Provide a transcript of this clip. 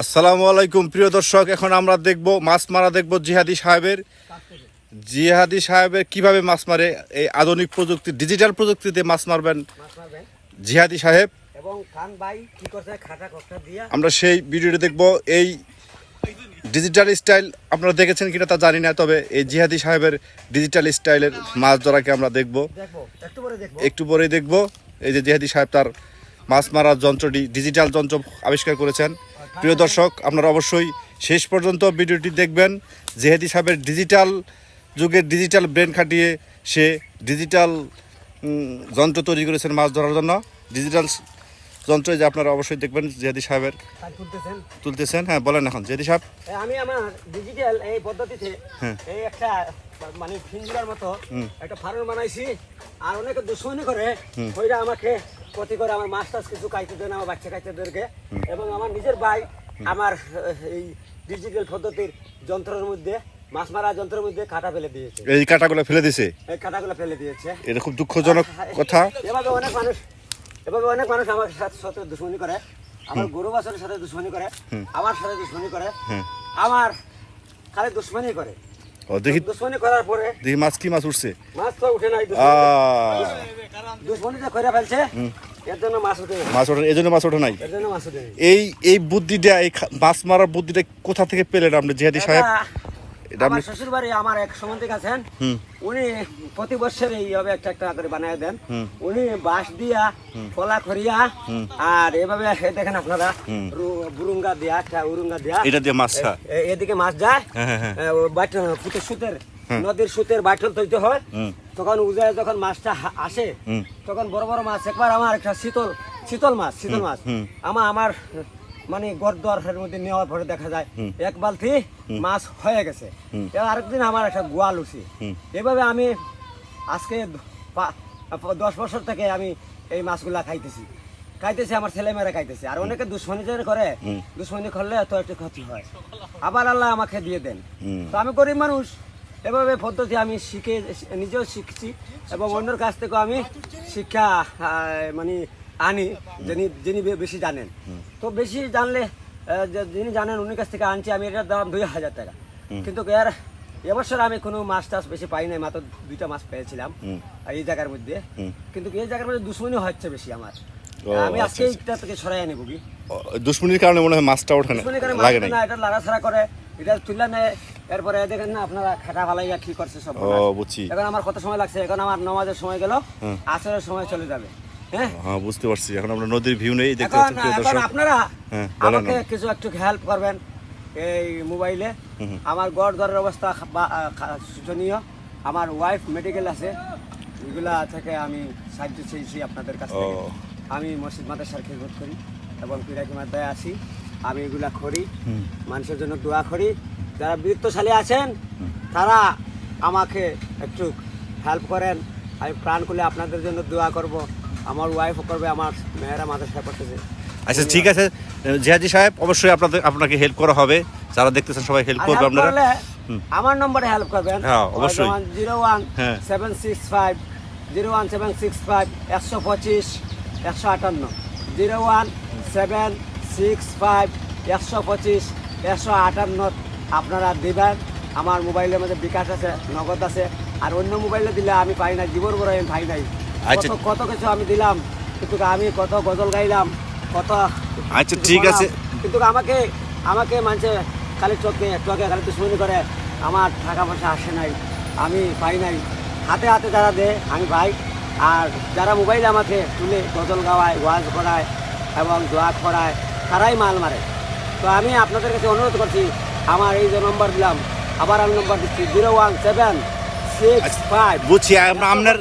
আসসালামু আলাইকুম প্রিয় দর্শক এখন আমরা দেখব মাছ মারা দেখব জিহাদি সাহেবের। জিহাদি সাহেবের কীভাবে মাছ মারে এই আধুনিক প্রযুক্তি ডিজিটাল প্রযুক্তিতে মাছ মারবেন জিহাদি সাহেব। আমরা সেই ভিডিওটি দেখব এই ডিজিটাল স্টাইল আপনারা দেখেছেন কিনা তা জানি না তবে এই জিহাদি সাহেবের ডিজিটাল স্টাইলের মাছ ধরাকে আমরা দেখব। একটু পরে দেখব এই যে জিহাদি সাহেব তার মাছ মারার যন্ত্রটি ডিজিটাল যন্ত্র আবিষ্কার করেছেন। প্রিয় দর্শক আপনারা অবশ্যই শেষ পর্যন্ত ভিডিওটি দেখবেন। জেহেদি সাহেবের ডিজিটাল যুগের ডিজিটাল ব্রেন খাটিয়ে সে ডিজিটাল যন্ত্র তৈরি করেছেন মাছ ধরার জন্য। ডিজিটাল যন্ত্র যে আপনারা অবশ্যই দেখবেন জেহেদি সাহেবের তুলতেছেন। হ্যাঁ বলেন এখন জেহেদি সাহেব। আমি আমার ডিজিটাল এই পদ্ধতিতে হ্যাঁ। এই একটা মানে ফিঞ্জিরার মতো একটা ফার্ম বানাইছি। আর অনেকে দুশ্মনী করে। ওইটা আমাকে ক্ষতি করে আমার মাছ টাছ কিছু খাইতে দেন আমার বাচ্চা খাইতেদেরকে এবং আমার নিজের ভাই আমার এই ডিজিটাল পদ্ধতির যন্ত্রের মধ্যে মাছ মারা যন্ত্রের মধ্যে কাটা ফেলে দিয়েছে। এই কাটাগুলো ফেলে দিছে এই কাটাগুলো ফেলে দিয়েছে। এটা খুব দুঃখজনক কথা। এভাবে অনেক মানুষ এভাবে অনেক মানুষ আমার সাথে সাথে দুশ্মনী করে। আমার গরু বাছরের সাথে দুশ্মনী করে আমার সাথে দুশ্মনী করে। আমার খালি দুশ্মনী করে। ও দেখি দুশ্মনী করার পরে দেখি মাছ কি মাছ উঠছে? মাছ তো উঠে নাই দুশ্মনী। যে করে ফেলছে। মাছ উঠে নাই। মাছ ওঠে এই জন্য মাছ ওঠে নাই? এর জন্য মাছ উঠে নাই। এই এই বুদ্ধিটা এই মাছ মারার বুদ্ধিটা কোথা থেকে পেলেন আপনি জিহাদি সাহেব? আমার শ্বশুর বাড়ি আমার এক সম্বন্ধিক আছেন। উনি প্রতি বছর এইভাবে একটা একটা করে বানায় দেন। উনি বাঁশ দিয়া কলা আর এভাবে দেখেন আপনারা বুরুঙ্গা দিয়া উরুঙ্গা দিয়া এটা দিয়ে মাছ এদিকে মাছ যায় হ্যাঁ হ্যাঁ হ্যাঁ। বাট- সুতের নদীর সুতের বাটল তৈরি হয়। তখন উজায় যখন মাছটা আসে তখন বড় বড় মাছ একবার আমার একটা শীতল শীতল মাছ শীতল মাছ। আমার আমার মানে গড়দরের মধ্যে নেওয়ার পরে দেখা যায় এক বালতি মাছ হয়ে গেছে। আরেকদিন আমার একটা গোয়াল উঠি এভাবে আমি আজকে দশ বছর থেকে আমি এই মাছগুলা খাইতেছি। খাইতেছি আমার ছেলেমেয়েরা খাইতেছে। আর অনেকে দুশ্মনী যে করে। দুশ্মনী করলে তো একটু ক্ষতি হয়। আবার আল্লাহ আমাকে দিয়ে দেন। তো আমি গরিব মানুষ এভাবে পদ্ধতি আমি শিখে নিজেও শিখছি এবং অন্যের কাছ থেকেও আমি শিক্ষা মানে আনি যিনি যিনি বেশি জানেন। তো বেশি জানলে যিনি জানেন উনি কাছ থেকে আনছি আমি এটার দাম দুই হাজার টাকা। কিন্তু এর এবছর আমি কোনো মাছ টাছ বেশি পাই নাই মাত্র দুইটা মাছ পেয়েছিলাম এই জায়গার মধ্যে। কিন্তু এই জায়গার মধ্যে দুশ্মনী হচ্ছে বেশি আমার। আমি আচ্ছা, আজকে এইটা থেকে সরাই আনি বুকি দুশ্মনির কারণে মনে হয় মাছটা ওঠে না লাগে না এটা লাড়াছাড়া করে এটা তুলে নেয় এরপরে দেখেন না আপনারা খাটা ফালাইয়া কি করছে সব ও বুঝছি। এখন আমার কত সময় লাগছে? এখন আমার নমাজের সময় গেল। আসরের সময় চলে যাবে। হ্যাঁ? হ্যাঁ বুঝতে পারছি। এখন আমরা নদীর ভিউ নেই দেখতে পাচ্ছেন আপনারা হ্যাঁ, আমাকে কিছু একটু হেল্প করবেন এই মোবাইলে। আমার গড় দরের অবস্থা শোচনীয়। আমার ওয়াইফ মেডিকেল আছে। এগুলা থেকে আমি সাহায্য চেয়েছি আপনাদের কাছ থেকে। আমি মসজিদ মাদ্রাসার খেদমত করি এবং পিরাকি মাদ্রায় আসি আমি এগুলা করি। মানুষের জন্য দোয়া করি। যারা বৃত্তশালী আছেন তারা আমাকে একটু হেল্প করেন। আমি প্রাণ করলে আপনাদের জন্য দোয়া করব। আমার ওয়াইফও করবে আমার মেয়েরা মাদ্রাসা করতেছে। আচ্ছা ঠিক আছে। জিহাদি সাহেব অবশ্যই আপনাদের আপনাকে হেল্প করা হবে। যারা দেখতেছেন সবাই হেল্প করবে আপনারা। আমার নম্বরে হেল্প করবেন। হ্যাঁ, অবশ্যই। জিরো ওয়ান হ্যাঁ। Seven six five zero one seven six five একশো পঁচিশ একশো আটান্ন। Zero one seven six five একশো পঁচিশ একশো আটান্ন। আপনারা দেবেন। আমার মোবাইলের মধ্যে বিকাশ আছে নগদ আছে। আর অন্য মোবাইলে দিলে আমি পাই না জীবন বড় আমি পাই নাই। আচ্ছা। কত কিছু আমি দিলাম কিন্তু আমি কত গজল গাইলাম কত আচ্ছা, ঠিক আছে। কিন্তু আমাকে আমাকে মানছে খালি চোখে চোখে খালি দুশ্মনী করে। আমার টাকা পয়সা আসে নাই আমি পাই নাই। হাতে হাতে যারা দেয় আমি পাই। আর যারা মোবাইলে আমাকে তুলে গজল গাওয়ায় ওয়াজ করায় এবং দোয়া করায় তারাই মাল মারে। তো আমি আপনাদের কাছে অনুরোধ করছি আমার এই যে নম্বর দিলাম আবার আমি নম্বর দিচ্ছি zero one seven six five বুঝছি আপনার